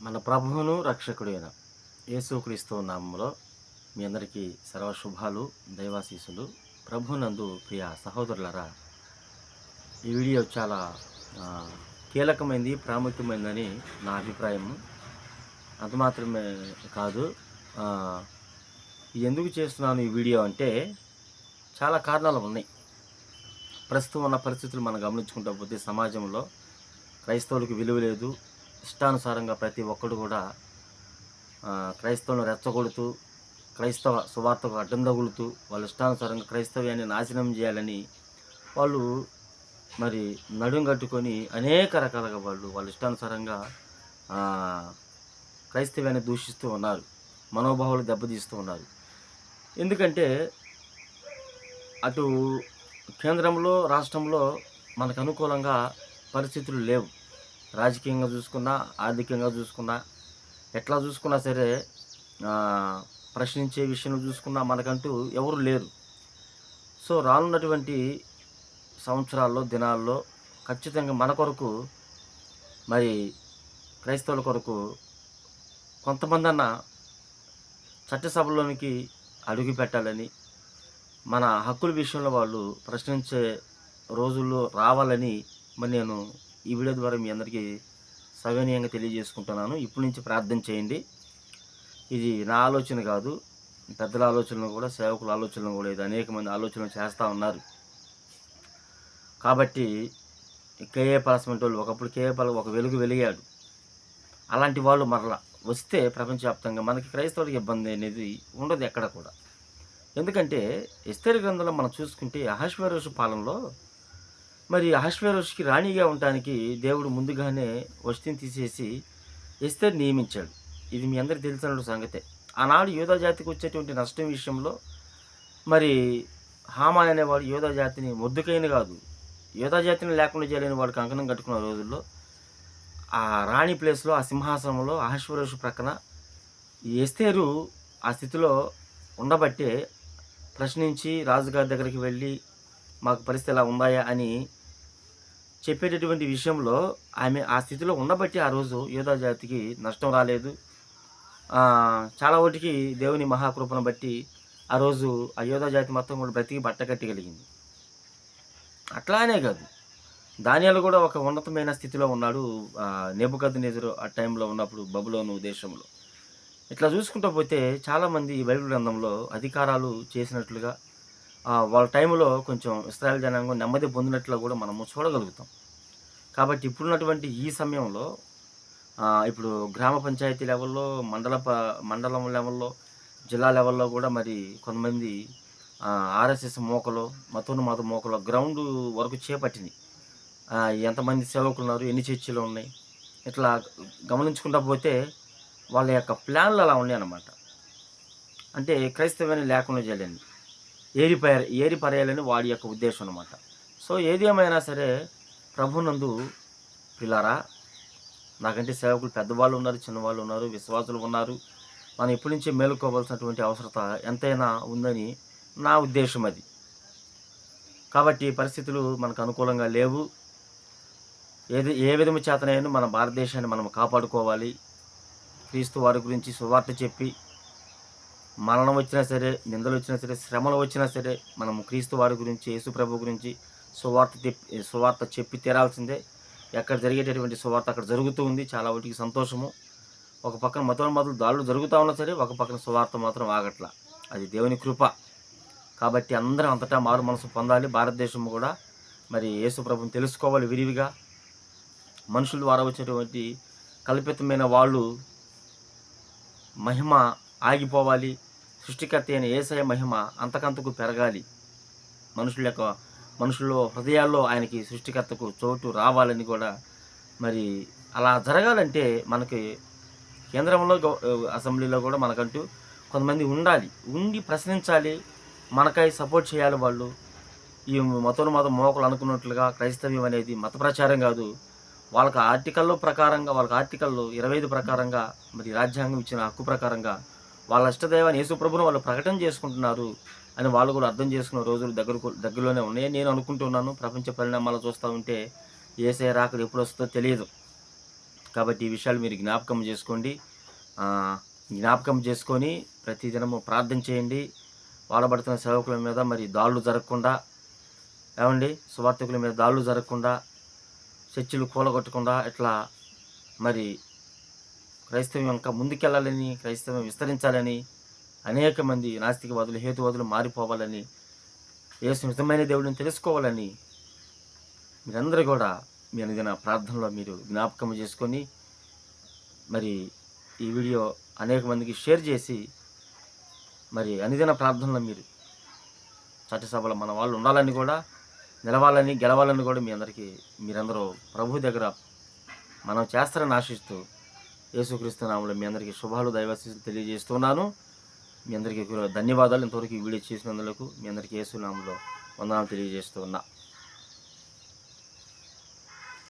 మన ప్రభువును రక్షకుడైన యేసుక్రీస్తు నామంలో మీ అందరికీ సర్వ శుభాలు దైవాశీసులు ప్రభునందు ప్రియ సహోదరులరా ఈ వీడియో చాలా కీలకమైంది ప్రాముఖ్యమైందని ప్రాముఖ్యమైనదని నా అభిప్రాయం. అంత మాత్రమే కాదు ఎందుకు చేస్తున్నాను ఈ వీడియో అంటే చాలా కారణాలు ఉన్నాయి. ప్రస్తుతం ఉన్న పరిస్థితులు మనం గమనించుకుంటా పోతే సమాజంలో క్రైస్తవులకు విలువ లేదు ఇష్టానుసారంగా ప్రతి ఒక్కడు కూడా క్రైస్తవులను రెచ్చగొడుతూ క్రైస్తవ సువార్తకు అడ్డం తగులుతూ వాళ్ళ ఇష్టానుసారంగా క్రైస్తవ్యాన్ని నాశనం చేయాలని వాళ్ళు మరి నడుం కట్టుకొని అనేక రకాలుగా వాళ్ళు వాళ్ళ ఇష్టానుసారంగా క్రైస్తవ్యాన్ని దూషిస్తూ ఉన్నారు. మనోభావాలు దెబ్బతీస్తూ ఉన్నారు. ఎందుకంటే అటు కేంద్రంలో రాష్ట్రంలో మనకు అనుకూలంగా పరిస్థితులు లేవు. రాజకీయంగా చూసుకున్నా ఆర్థికంగా చూసుకున్నా ఎట్లా చూసుకున్నా సరే ప్రశ్నించే విషయంలో చూసుకున్నా మనకంటూ ఎవరు లేరు. సో రానున్నటువంటి సంవత్సరాల్లో దినాల్లో ఖచ్చితంగా మన కొరకు మరి క్రైస్తవుల కొరకు కొంతమంది అన్న చట్టసభలోనికి అడుగు పెట్టాలని మన హక్కుల విషయంలో వాళ్ళు ప్రశ్నించే రోజుల్లో రావాలని మరి నేను ఈ వీడియో ద్వారా మీ అందరికీ సవినయంగా తెలియజేసుకుంటున్నాను. ఇప్పటి నుంచి ప్రార్థన చేయండి. ఇది నా ఆలోచన కాదు పెద్దల ఆలోచనలు కూడా సేవకుల ఆలోచనలు కూడా ఇది అనేక మంది ఆలోచనలు చేస్తూ ఉన్నారు. కాబట్టి కేఏ పాలస్మెంట్ వాళ్ళు ఒకప్పుడు కేఏ పాల ఒక వెలుగు వెలిగాడు. అలాంటి వాళ్ళు మరలా వస్తే ప్రపంచవ్యాప్తంగా మనకి క్రైస్తవులకు ఇబ్బంది అనేది ఉండదు ఎక్కడ కూడా. ఎందుకంటే ఇస్తరి గ్రంథంలో మనం చూసుకుంటే అహశ్వరోషు పాలనలో మరి అహశ్వరోషుకి రాణిగా ఉండటానికి దేవుడు ముందుగానే వస్తిని తీసేసి ఎస్తేర్ నియమించాడు. ఇది మీ అందరికీ తెలిసిన సంగతే. ఆనాడు యోధా జాతికి వచ్చేటువంటి నష్టం విషయంలో మరి హామాన్ అనేవాడు యోధా జాతిని మొద్దుకైన కాదు. యోధా జాతిని లేకుండా చేయలేని వాడు కంకణం కట్టుకున్న రోజుల్లో ఆ రాణి ప్లేస్లో ఆ సింహాసనంలో అహశ్వరోషు ప్రక్కన ఎస్తేరు ఆ స్థితిలో ఉండబట్టే ప్రశ్నించి రాజుగారి దగ్గరికి వెళ్ళి మాకు పరిస్థితి ఎలా ఉందాయా అని చెప్పేటటువంటి విషయంలో ఆమె ఆ స్థితిలో ఉండబట్టి ఆ రోజు యోధా జాతికి నష్టం రాలేదు. చాలా వాటికి దేవుని మహాకృపను బట్టి ఆ రోజు ఆ యోధా జాతి మొత్తం కూడా బ్రతికి బట్టకట్టగలిగింది అట్లానే కాదు ధాన్యాలు కూడా ఒక ఉన్నతమైన స్థితిలో ఉన్నాడు నెబుకద్ నెజరు ఆ టైంలో ఉన్నప్పుడు బబులోను దేశంలో. ఇట్లా చూసుకుంటూ పోతే చాలామంది బైబిల్ గ్రంథంలో అధికారాలు చేసినట్లుగా వాళ్ళ టైంలో కొంచెం ఇస్రాయల్ జనాంగం నెమ్మది పొందినట్లు కూడా మనము చూడగలుగుతాం. కాబట్టి ఇప్పుడున్నటువంటి ఈ సమయంలో ఇప్పుడు గ్రామ పంచాయతీ లెవెల్లో మండల ప మండలం లెవెల్లో జిల్లా లెవెల్లో కూడా మరి కొంతమంది ఆర్ఎస్ఎస్ మోకలు మత మోకలు గ్రౌండ్ వరకు చేపట్టినాయి ఎంతమంది సేవకులు ఉన్నారు ఎన్ని చర్చిలు ఉన్నాయి ఇట్లా గమనించుకుంటా పోతే వాళ్ళ యొక్క ప్లాన్లు అలా ఉన్నాయి అన్నమాట అంటే క్రైస్తవాన్ని లేకుండా చేయలేండి ఏరి ఏరిపరేయాలని వాడి యొక్క ఉద్దేశం అనమాట సో ఏది ఏమైనా సరే ప్రభునందు పిల్లారా నాకంటే సేవకులు పెద్దవాళ్ళు ఉన్నారు చిన్నవాళ్ళు ఉన్నారు విశ్వాసులు ఉన్నారు. మనం ఇప్పటి నుంచే మేలుకోవాల్సినటువంటి అవసరత ఎంతైనా ఉందని నా ఉద్దేశం అది. కాబట్టి పరిస్థితులు మనకు అనుకూలంగా లేవు. ఏది ఏ విధము చేతనైనా మన భారతదేశాన్ని మనం కాపాడుకోవాలి. క్రీస్తు వారి గురించి సువార్త చెప్పి మరణం వచ్చినా సరే నిందలు వచ్చినా సరే శ్రమలు వచ్చినా సరే మనము క్రీస్తు వారి గురించి యేసు ప్రభు గురించి సువార్త తెప్పి సువార్త చెప్పి తీరాల్సిందే. ఎక్కడ జరిగేటటువంటి సువార్త అక్కడ జరుగుతూ ఉంది. చాలా వాటికి సంతోషము. ఒక పక్కన మతోన్మతులు దాడులు జరుగుతూ ఉన్నా సరే ఒక పక్కన సువార్త మాత్రం ఆగట్ల. అది దేవుని కృప. కాబట్టి అందరం అంతటా మారు మనసు పొందాలి. భారతదేశం కూడా మరి యేసు ప్రభుని తెలుసుకోవాలి విరివిగా. మనుషుల ద్వారా వచ్చేటువంటి కల్పితమైన వాళ్ళు మహిమ ఆగిపోవాలి. సృష్టికర్త అయిన ఏసయ మహిమ అంతకంతకు పెరగాలి. మనుషుల యొక్క మనుషుల్లో హృదయాల్లో ఆయనకి సృష్టికర్తకు చోటు రావాలని కూడా మరి అలా జరగాలంటే మనకి కేంద్రంలో అసెంబ్లీలో కూడా మనకంటూ కొంతమంది ఉండాలి. ఉండి ప్రశ్నించాలి మనకై సపోర్ట్ చేయాలి వాళ్ళు. ఈ మతోన్మత మోకలు అనుకున్నట్లుగా క్రైస్తవ్యం అనేది మత ప్రచారం కాదు. వాళ్ళకి ఆర్టికల్లో ప్రకారంగా వాళ్ళకి ఆర్టికల్లో ఇరవై ఐదు ప్రకారంగా మరి రాజ్యాంగం ఇచ్చిన హక్కు ప్రకారంగా వాళ్ళ ఇష్టదైవాన్ని యేసుప్రభును వాళ్ళు ప్రకటన చేసుకుంటున్నారు అని వాళ్ళు కూడా అర్థం చేసుకున్న రోజులు దగ్గరకు దగ్గరలోనే ఉన్నాయి నేను అనుకుంటున్నాను. ప్రపంచ పరిణామాలు చూస్తూ ఉంటే ఏసే రాకలు ఎప్పుడు వస్తుందో తెలియదు. కాబట్టి ఈ విషయాలు మీరు జ్ఞాపకం చేసుకోండి. జ్ఞాపకం చేసుకొని ప్రతిదినము ప్రార్థన చేయండి. వాడబడుతున్న సేవకుల మీద మరి దాడులు జరగకుండా ఏమండి? సువార్థకుల మీద దాడులు జరగకుండా చర్చిలు కూలగొట్టకుండా ఇట్లా మరి క్రైస్తవం ఇంకా ముందుకెళ్ళాలని క్రైస్తవం విస్తరించాలని అనేక మంది నాస్తికవాదులు హేతువాదులు మారిపోవాలని యేసు నిజమైన దేవుడిని తెలుసుకోవాలని మీరందరూ కూడా మీ అనుదిన ప్రార్థనలో మీరు జ్ఞాపకం చేసుకొని మరి ఈ వీడియో అనేక మందికి షేర్ చేసి మరి అనుదిన ప్రార్థనలో మీరు చట్టసభలో మన వాళ్ళు ఉండాలని కూడా నిలవాలని గెలవాలని కూడా మీ అందరికీ మీరందరూ ప్రభు దగ్గర మనం చేస్తారని ఆశిస్తూ యేసుక్రీస్తునామంలో మీ అందరికీ శుభాలు దైవాశీస్సులు తెలియజేస్తున్నాను. మీ అందరికీ ధన్యవాదాలు. ఇంతవరకు ఈ వీడియో చేసినందుకు మీ అందరికీ యేసు నామంలో వందనాలు తెలియజేస్తూ ఉన్నా